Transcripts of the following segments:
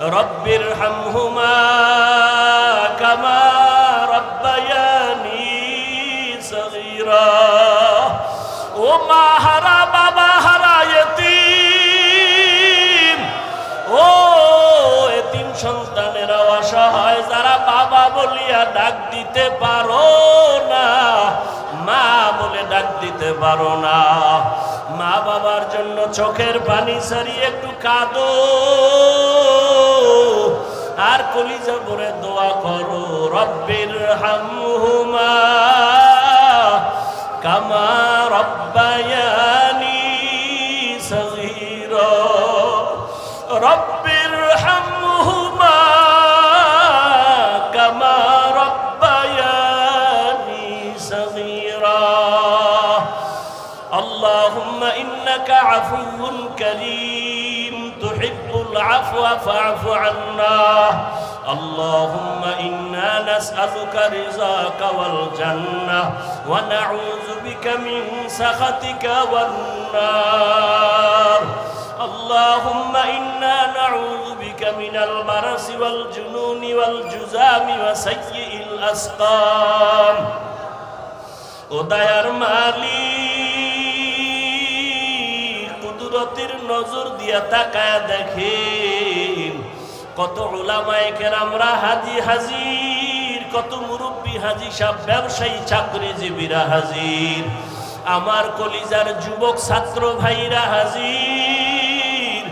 রব্বির হামহুমা কামা রব্বায়ানি সগীরা। ও মাহারা বাবা হারা ইতিম ও এতিম সন্তানেরা অসহায় যারা বাবা বলিয়া ডাক দিতে পারো না, মা বলে ডাক দিতে পারো না। মা বাবার জন্য চোখের পানি সারিয়ে একটু কাদো। আর কলিজা ভরে দোয়া করো, রব্বির হামহুমা। কামা রব্বায়ানি সগীর। রব্বির হামহুমা। কামা রব্বায়ানি সগীরা। আল্লাহুম্মা ইন্নাকা আফুউন কারীম। العفو فاعف عنا. اللهم إنا نسألك رزاك والجنة ونعوذ بك من سخطك والنار. اللهم إنا نعوذ بك من المرس والجنون والجزام وسيء الأسقام. ودير مالي কুদরতের নজর দিয়া তাকায় দেখেন, কত ওলামায় কেরামরা হাজি হাজির, কত মুরব্বী হাজি সব ব্যবসায়ী, চাকরিজীবীরা হাজির, আমার কলিজার যুবক ছাত্র ভাইরা হাজির,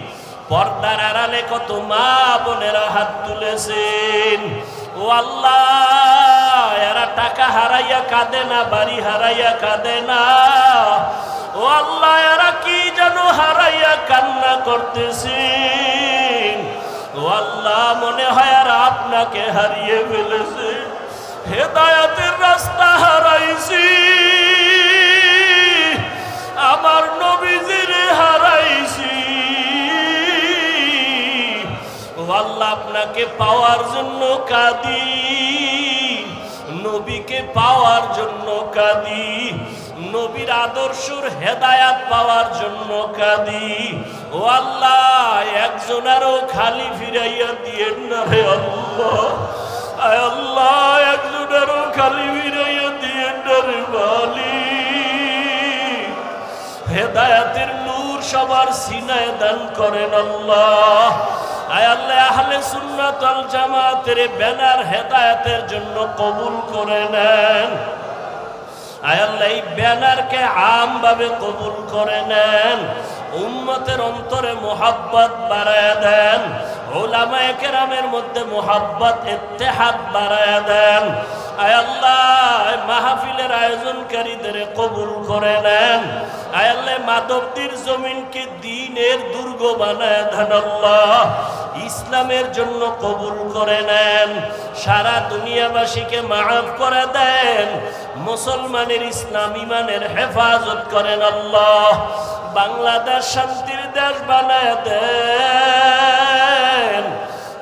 পর্দার আড়ালে কত মা বোনেরা হাত তুলেছেন। ও আল্লাহ, এরা টাকা হারাইয়া কাঁদে না, বাড়ি হারাইয়া কাঁদে না। ও আল্লাহ, এরা কি যেন হারাইয়া কান্না করতেছেন? ও আল্লাহ, মনে হয় আর আপনাকে হারিয়ে ফেলেছে। হেদায়াতের রাস্তা হারাইছি। আমার নবীজির হারাইছি। ও আল্লাহ, আপনাকে পাওয়ার জন্য কাঁদি। নবীকে পাওয়ার জন্য কাঁদি। নবীর আদর্শর হেদায়াত পাওয়ার জন্য কাঁদি। ও আল্লাহ, একজনেরও খালি ফিরাইয়া দিয়ে না রে আল্লাহ। আল্লাহ, একজনেরও খালি ফিরাইয়া দিয়ে না রে মালিক। হেদায়াতের নূর সবার সিনায় দান করেন আল্লাহ। আহলে জামাতের ব্যানার হেদায়াতের জন্য কবুল করে নেন। আয় আল্লাহ এই ব্যানারকে আমভাবে কবুল করে নেন, উম্মতের অন্তরে মোহাব্বত বাড়ায় দেন, ওলামায়ে কেরামের মধ্যে মোহাব্বত, ইত্তেহাদ বাড়ায় দেন। আয় আল্লাহ মাহফিলের আয়োজনকারীদের কবুল করে নেন। আয় আল্লাহ মাধবদীর জমিনকে দিনের দুর্গ বানায় দেন আল্লাহ। ইসলামের জন্য কবুল করে নেন। সারা দুনিয়াবাসীকে মাফ করে দেন। মুসলমানের ইসলাম ইমানের হেফাজত করেন আল্লাহ। বাংলাদেশ শান্তির দেশ বানায় দেন।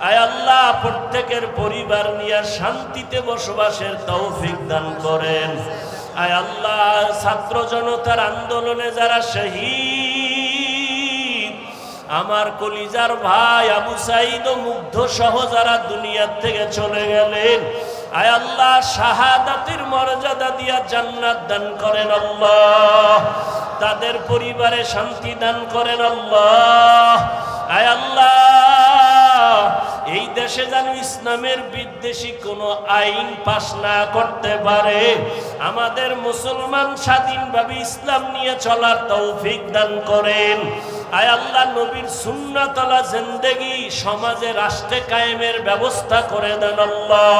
আয় আল্লাহ, প্রত্যেকের পরিবার নিয়ে শান্তিতে বসবাসের তৌফিক দান করেন। আয় আল্লাহ, ছাত্র জনতার আন্দোলনে যারা শহীদ আমার কলিজার ভাই আবু সাইদ ও মুগ্ধ সহ যারা দুনিয়ার থেকে চলে গেলেন, আয় আল্লাহ, শাহাদাতের মর্যাদা দিয়া জান্নাত দান করেন আল্লাহ। তাদের পরিবারে শান্তি দান করেন আল্লাহ। আয় আল্লাহ, এই দেশে যেন ইসলামের বিদ্বেষী কোনো আইন পাশ না করতে পারে, আমাদের মুসলমান স্বাধীনভাবে ইসলাম নিয়ে চলার তৌফিক দান করেন। আয় আল্লাহ নবীর সুন্নাতলা জিন্দেগি সমাজে রাষ্ট্রে কায়েমের ব্যবস্থা করে দেন আল্লাহ।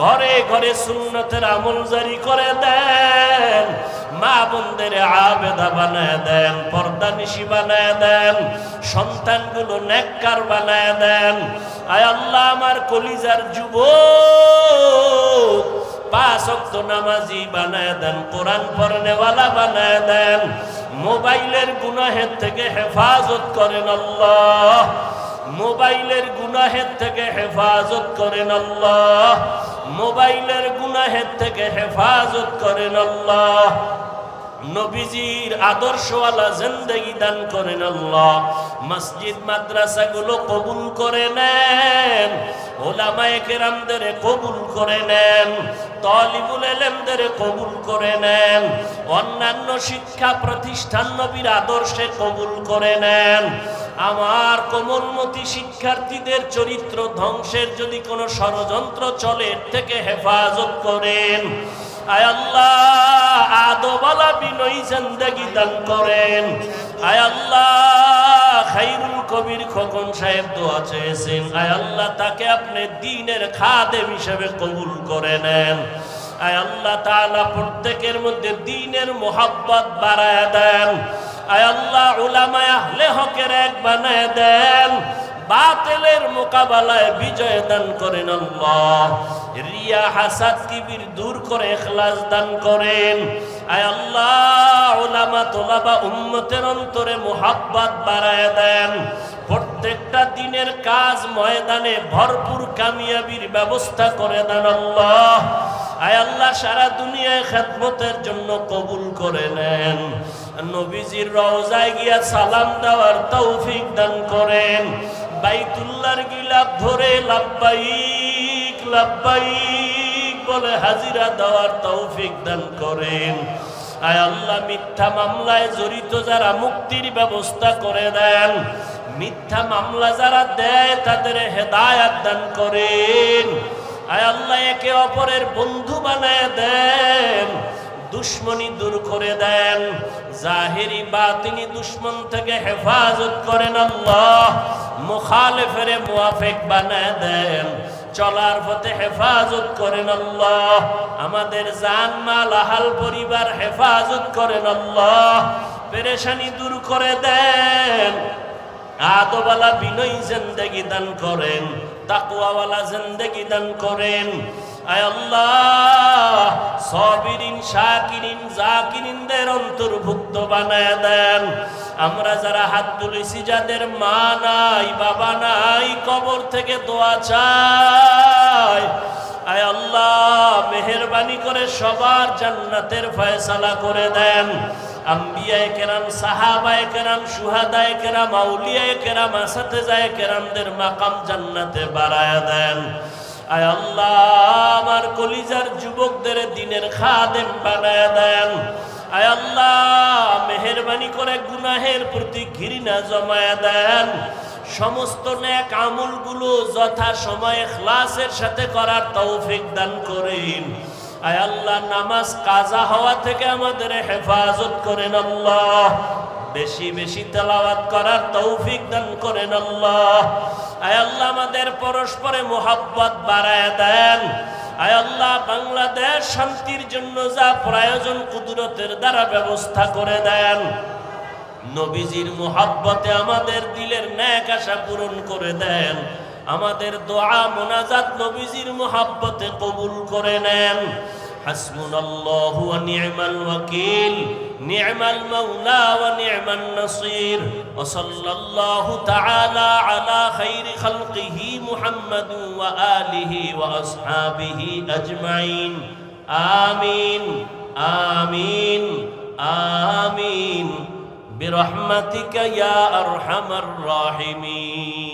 ঘরে ঘরে সুন্নতের আমল জারি করে দেন। মা বোনদের আবেদা বানায় দেন, পর্দানিশি বানায় দেন, সন্তানগুলো নেককার বানায় দেন। আয় আল্লাহ আমার কলিজার যুবক দেন দেন, মোবাইলের গুনাহের থেকে হেফাজত করেন আল্লাহ। মোবাইলের গুনাহের থেকে হেফাজত করেন আল্লাহ। মোবাইলের গুনাহের থেকে হেফাজত করেন আল্লাহ। নবীজির আদর্শওয়ালা জিন্দগি দান করেন আল্লাহ। মসজিদ, মাদ্রাসাগুলো কবুল করে নেন, ওলামায়ে কেরামদের কবুল করে নেন, তলিবুল এলেমদের কবুল করে নেন, অন্যান্য শিক্ষা প্রতিষ্ঠান নবীর আদর্শে কবুল করে নেন। আমার কোমলমতি শিক্ষার্থীদের চরিত্র ধ্বংসের যদি কোনো ষড়যন্ত্র চলে থেকে হেফাজত করেন। আয় আল্লাহ! আদোবালা বিনয়ী জিন্দগি দান করেন। আয় আল্লাহ, খাইরুল কবির খোকন সাহেব দোয়া চেয়েছেন। আয় আল্লাহ, তাকে আপনি দিনের খাদেম হিসেবে কবুল করে নেন। আয় আল্লাহ, তাআলা প্রত্যেকের মধ্যে দিনের মোহাব্বত বাড়ায় দেন। আয় আল্লাহ, উলামায় আহলে হকের এক বানায় দেন। বাতিলের মোকাবেলায় বিজয় দান করেন আল্লাহ। রিয়া হাসাদ কিবির দূর করে ইখলাস দান করেন। আয় আল্লাহ, উলামা তোলাবা উম্মতের অন্তরে মোহাব্বত বাড়ায় দেন। প্রত্যেকটা দিনের কাজ ময়দানে ভরপুর কামিয়াবির ব্যবস্থা করে দেন আল্লাহ। আয় আল্লাহ, সারা দুনিয়ায় খেদমতের জন্য কবুল করে নেন। নবীজির রওজায় গিয়া সালাম দেওয়ার তৌফিক দান করেন। বাইতুল্লাহর গিলাপ ধরে লাব্বাইক বলে হাজিরা দেওয়ার তৌফিক দান করেন। আয় আল্লাহ, মিথ্যা মামলায় জড়িত যারা মুক্তির ব্যবস্থা করে দেন, মিথ্যা মামলা যারা দেয় তাদের হেদায়াত দান করেন। আয় আল্লাহ, একে অপরের বন্ধু বানায় দেন, দুশ্মনী দূর করে দেন। জাহেরি বা তিনি দুশ্মন থেকে হেফাজত করেন আল্লাহ, মুখালেফের মুয়াফেক বানায় দেন। চলার পথে হেফাজত করেন আল্লাহ। আমাদের জান মাল আহাল পরিবার হেফাজত করেন আল্লাহ। পেরেশানি দূর করে দেন। আদবালা বিনয় জিন্দেগি দান করেন। তাকুয়াওয়ালা জিন্দেগি দান করেন। আয় আল্লাহ, সবিরিন, শাকিরিন, জাকিরিনদের অন্তর্ভুক্ত বানায় দেন। আমরা যারা হাত তুলেছি, যাদের মা নাই, বাবা নাই, কবর থেকে দোয়া চাই। আয় আল্লাহ, মেহরবানি করে সবার জান্নাতের ফয়সালা করে দেন। আম্বিয়ায় কেরাম সাহাবায় কেরাম সুহাদায় কেরাম আউলিয়ায় কেরাম আসাতে যায় কেরামদের মাকাম জান্নাতে বাড়ায় দেন। আয় আল্লাহ, আমার কলিজার যুবকদের দিনের খাদেম বানায় দেন। আয় আল্লাহ, মেহরবানি করে গুনাহের প্রতি ঘৃণা জমায় দেন। সমস্ত ন্যাক আমলগুলো যথা সময়ে খ্লাসের সাথে করার তৌফিক দান করেন। আয় আল্লাহ, নামাজ কাজা হওয়া থেকে আমাদের হেফাজত করেন আল্লাহ। বেশি বেশি তেলাওয়াত করার তৌফিক দান করেন আল্লাহ। আয় আল্লাহ, আমাদের পরস্পরে মোহাব্বত বাড়ায় দেন। আয় আল্লাহ, বাংলাদেশ শান্তির জন্য যা প্রয়োজন কুদরতের দ্বারা ব্যবস্থা করে দেন। নবীজির মোহাব্বতে আমাদের দিলের ন্যাক আশা পূরণ করে দেন। আমাদের দোয়া মোনাজাত নবীজির মোহাব্বতে কবুল করে নেন حسبنا الله ونعم الوكيل نعم المولى ونعم النصير وصلى الله تعالى على خير خلقه محمد وآله وأصحابه أجمعين آمين آمين آمين برحمتك يا أرحم الراحمين